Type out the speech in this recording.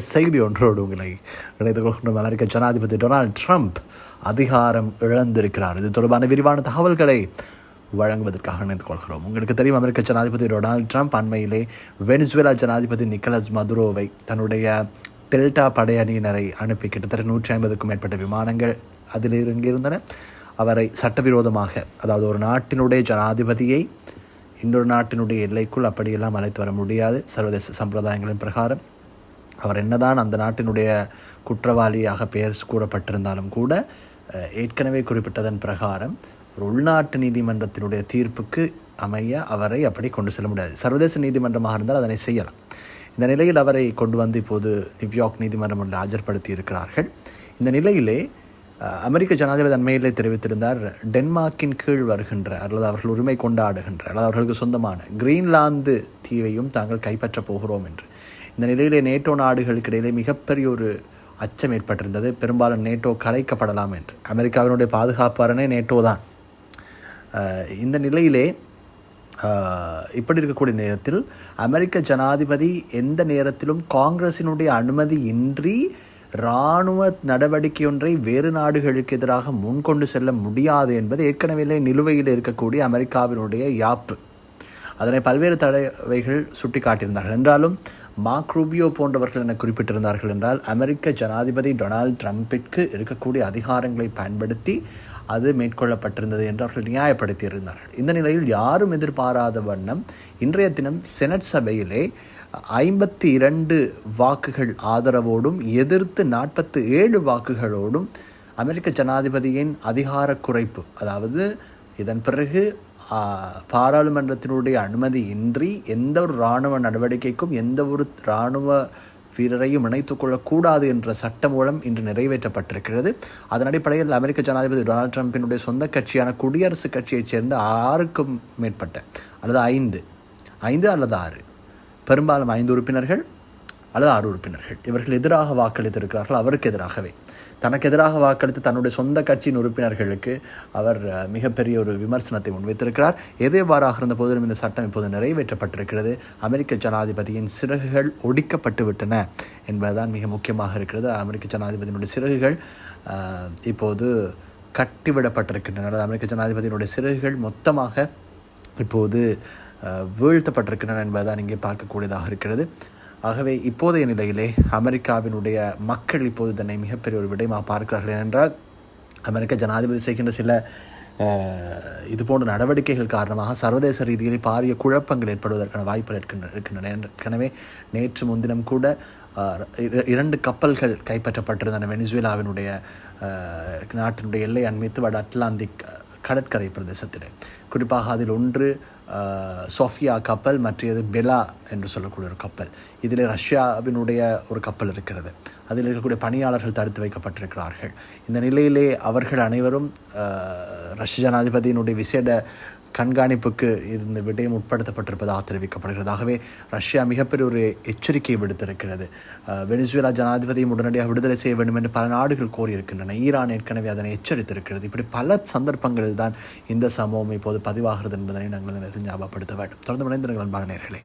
செய்தி ஒன்றோடு உங்களை இணைத்துக் கொள்கின்ற அமெரிக்க ஜனாதிபதி டொனால்ட் ட்ரம்ப் அதிகாரம் இழந்திருக்கிறார். இது தொடர்பான விரிவான தகவல்களை வழங்குவதற்காக இணைந்து கொள்கிறோம். உங்களுக்கு தெரியும் அமெரிக்க ஜனாதிபதி டொனால்ட் ட்ரம்ப் அண்மையிலே வெனிசுவேலா ஜனாதிபதி நிக்கலஸ் மதுரோவை தன்னுடைய டெல்டா படையணியினரை அனுப்பி கிட்டத்தட்ட நூற்றி ஐம்பதுக்கும் மேற்பட்ட விமானங்கள் அதில் இறங்கியிருந்தன. அவரை சட்டவிரோதமாக அதாவது ஒரு நாட்டினுடைய ஜனாதிபதியை இன்னொரு நாட்டினுடைய எல்லைக்குள் அப்படியெல்லாம் அழைத்து வர முடியாது. சர்வதேச சம்பிரதாயங்களின் பிரகாரம் அவர் என்னதான் அந்த நாட்டினுடைய குற்றவாளியாக பெயர் கூறப்பட்டிருந்தாலும் கூட ஏற்கனவே குறிப்பிட்டதன் பிரகாரம் ஒரு உள்நாட்டு நீதிமன்றத்தினுடைய தீர்ப்புக்கு அமைய அவரை அப்படி கொண்டு செல்ல முடியாது. சர்வதேச நீதிமன்றமாக இருந்தால் அதனை செய்யலாம். இந்த நிலையில் அவரை கொண்டு வந்து இப்போது நியூயார்க் நீதிமன்றம் ஒன்று ஆஜர்படுத்தி இருக்கிறார்கள் இந்த நிலையிலே அமெரிக்க ஜனாதிபதி அண்மையிலே தெரிவித்திருந்தார் டென்மார்க்கின் கீழ் வருகின்ற அல்லது அவர்கள் உரிமை கொண்டாடுகின்ற அல்லது அவர்களுக்கு சொந்தமான கிரீன்லாந்து தீவையும் தாங்கள் கைப்பற்றப் போகிறோம் என்று. இந்த நிலையிலே நேட்டோ நாடுகளுக்கு இடையிலே மிகப்பெரிய ஒரு அச்சம் ஏற்பட்டிருந்தது. பெரும்பாலும் நேட்டோ கலைக்கப்படலாம் என்று. அமெரிக்காவினுடைய பாதுகாப்பாரனே நேட்டோ தான். இந்த நிலையிலே இப்படி இருக்கக்கூடிய நேரத்தில் அமெரிக்க ஜனாதிபதி எந்த நேரத்திலும் காங்கிரசினுடைய அனுமதி இன்றி இராணுவ நடவடிக்கை ஒன்றை வேறு நாடுகளுக்கு எதிராக முன்கொண்டு செல்ல முடியாது என்பது ஏற்கனவே நிலுவையில் இருக்கக்கூடிய அமெரிக்காவினுடைய யாப்பு. அதனை பல்வேறு தடவைகள் சுட்டிக்காட்டியிருந்தார்கள். என்றாலும் மார்க் ரூபியோ போன்றவர்கள் என குறிப்பிட்டிருந்தார்கள் என்றால் அமெரிக்க ஜனாதிபதி டொனால்ட் ட்ரம்பிற்கு இருக்கக்கூடிய அதிகாரங்களை பயன்படுத்தி அது மேற்கொள்ளப்பட்டிருந்தது என்று அவர்கள் நியாயப்படுத்தியிருந்தார்கள். இந்த நிலையில் யாரும் எதிர்பாராத வண்ணம் இன்றைய தினம் செனட் சபையிலே ஐம்பத்தி இரண்டு வாக்குகள் ஆதரவோடும் எதிர்த்து நாற்பத்து ஏழு வாக்குகளோடும் அமெரிக்க ஜனாதிபதியின் அதிகார குறைப்பு அதாவது இதன் பிறகு பாராளுமன்றத்தினுடைய அனுமதி இன்றி எந்த ஒரு இராணுவ நடவடிக்கைக்கும் எந்த ஒரு இராணுவ வீரரையும் இணைத்து கொள்ளக்கூடாது என்ற சட்டம் மூலம் இன்று நிறைவேற்றப்பட்டிருக்கிறது. அதன் அடிப்படையில் அமெரிக்க ஜனாதிபதி டொனால்ட் ட்ரம்பினுடைய சொந்த கட்சியான குடியரசுக் கட்சியைச் சேர்ந்த ஆறுக்கும் மேற்பட்ட அல்லது ஐந்து ஐந்து அல்லது ஆறு பெரும்பாலும் ஐந்து உறுப்பினர்கள் அல்லது ஆறு உறுப்பினர்கள். இவர்கள் எதிராக வாக்களித்திருக்கிறார்கள் அவருக்கு எதிராகவே. தனக்கு எதிராக வாக்களித்து தன்னுடைய சொந்த கட்சியின் உறுப்பினர்களுக்கு அவர் மிகப்பெரிய ஒரு விமர்சனத்தை முன்வைத்திருக்கிறார். எதேவாறாக இருந்த போதிலும் இந்த சட்டம் இப்போது நிறைவேற்றப்பட்டிருக்கிறது. அமெரிக்க ஜனாதிபதியின் சிறகுகள் ஒடிக்கப்பட்டு விட்டன என்பதுதான் மிக முக்கியமாக இருக்கிறது. அமெரிக்க ஜனாதிபதியினுடைய சிறகுகள் இப்போது கட்டிவிடப்பட்டிருக்கின்றன. அமெரிக்க ஜனாதிபதியினுடைய சிறகுகள் மொத்தமாக இப்போது வீழ்த்தப்பட்டிருக்கின்றன என்பதுதான் இங்கே பார்க்கக்கூடியதாக இருக்கிறது. ஆகவே இப்போதைய நிலையிலே அமெரிக்காவினுடைய மக்கள் இப்போது தன்னை மிகப்பெரிய ஒரு விடயமாக பார்க்கிறார்கள். என்றால் அமெரிக்க ஜனாதிபதி செய்கின்ற சில இது போன்ற நடவடிக்கைகள் காரணமாக சர்வதேச ரீதியில் பாரிய குழப்பங்கள் ஏற்படுவதற்கான வாய்ப்புகள் இருக்கின்றன. இருக்கின்றன ஏற்கனவே நேற்று முன்தினம் கூட இர- இரண்டு கப்பல்கள் கைப்பற்றப்பட்டிருந்தன. வெனிசுவேலாவினுடைய நாட்டினுடைய எல்லை அண்மித்து வட அட்லாந்திக் கடற்கரை பிரதேசத்தில். குறிப்பாக அதில் ஒன்று சோஃபியா கப்பல் மற்றது பெலா என்று சொல்லக்கூடிய ஒரு கப்பல். இதில் ரஷ்யாவினுடைய ஒரு கப்பல் இருக்கிறது. அதில் இருக்கக்கூடிய பணியாளர்கள் தடுத்து வைக்கப்பட்டிருக்கிறார்கள். இந்த நிலையிலே அவர்கள் அனைவரும் ரஷ்ய ஜனாதிபதியினுடைய விசேட கண்காணிப்புக்கு இந்த விடயம் உட்படுத்தப்பட்டிருப்பதாக தெரிவிக்கப்படுகிறது. ஆகவே ரஷ்யா மிகப்பெரிய ஒரு எச்சரிக்கையை விடுத்திருக்கிறது. வெனிசுவேலா ஜனாதிபதியும் உடனடியாக விடுதலை செய்ய வேண்டும் என்று பல நாடுகள் கோரியிருக்கின்றன. ஈரான் ஏற்கனவே அதனை எச்சரித்திருக்கிறது. இப்படி பல சந்தர்ப்பங்களில் தான் இந்த சம்பவம் இப்போது பதிவாகிறது என்பதனை நாங்கள் நேரத்தில் ஞாபகப்படுத்த வேண்டும். தொடர்ந்து இணைந்திருங்கள் அன்பான நேர்களே